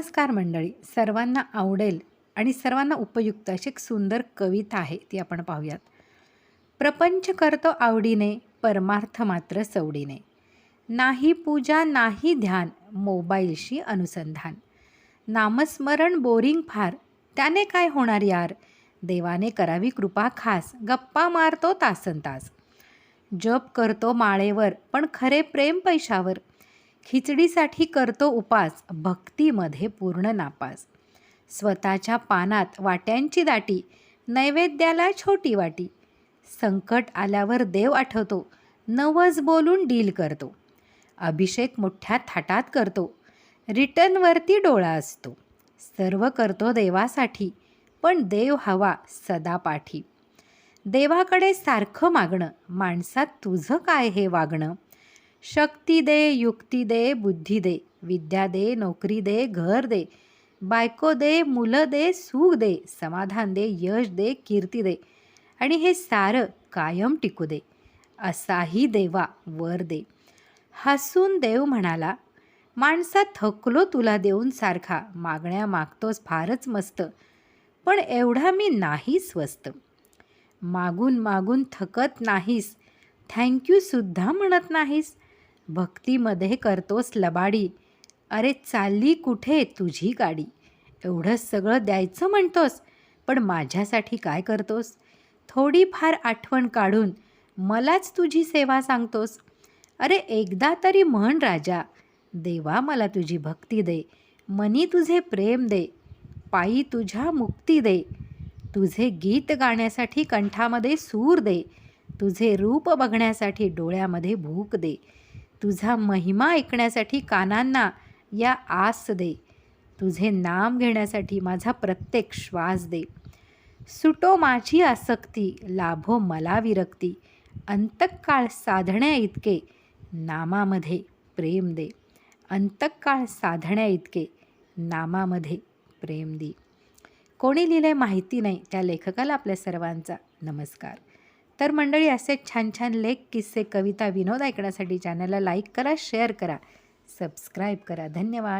नमस्कार मंडळी. सर्वांना आवडेल आणि सर्वांना उपयुक्त अशी एक सुंदर कविता आहे ती आपण पाहूयात. प्रपंच करतो आवडीने परमार्थ मात्र सवडीने. नाही पूजा नाही ध्यान मोबाईलशी अनुसंधान. नामस्मरण बोरिंग फार त्याने काय होणार यार? देवाने करावी कृपा खास गप्पा मारतो तासन तास जप करतो माळेवर पण खरे प्रेम पैशावर. खिचडीसाठी करतो उपास भक्तीमध्ये पूर्ण नापास. स्वतःच्या पानात वाट्यांची दाटी नैवेद्याला छोटी वाटी. संकट आल्यावर देव आठवतो नवज बोलून डील करतो. अभिषेक मोठ्या थाटात करतो रिटर्नवरती डोळा असतो. सर्व करतो देवासाठी पण देव हवा सदा पाठी. देवाकडे सारखं मागणं माणसात तुझं काय हे वागणं? शक्ती दे युक्ती दे बुद्धी दे विद्या दे नोकरी दे घर दे बायको दे मुलं दे सुख दे समाधान दे यश दे कीर्ती दे. आणि हे सारं कायम टिकू दे. असाही देवा वर दे. हसून देव म्हणाला माणसा थकलो तुला देऊन सारखा मागण्या मागतोस फारच मस्त. पण एवढा मी नाही स्वस्त. मागून मागून थकत नाहीस. थँक्यूसुद्धा म्हणत नाहीस. भक्तीमध्ये करतोस लबाडी. अरे चालली कुठे तुझी गाडी? एवढं सगळं द्यायचं म्हणतोस पण माझ्यासाठी काय करतोस? थोडीफार आठवण काढून मलाच तुझी सेवा सांगतोस. अरे एकदा तरी म्हण राजा देवा मला तुझी भक्ती दे मनी तुझे प्रेम दे पायी तुझ्या मुक्ती दे. तुझे गीत गाण्यासाठी कंठामध्ये सूर दे तुझे रूप बघण्यासाठी डोळ्यामध्ये भूक दे. तुझा महिमा ऐकण्यासाठी कानांना या आस दे. तुझे नाम घेण्यासाठी माझा प्रत्येक श्वास दे. सुटो माझी आसक्ती लाभो मला विरक्ती. अंतकाळ साधण्या इतके नामामध्ये प्रेम दे. अंतकाळ साधण्या इतके नामामध्ये प्रेम दे. कोणी लिहिलं माहिती नाही त्या लेखकाला आपल्या सर्वांचा नमस्कार. तर मंडळी असे छान छान लेख किस्से कविता विनोद ऐकण्यासाठी चॅनलला लाईक करा शेअर करा सबस्क्राईब करा. धन्यवाद.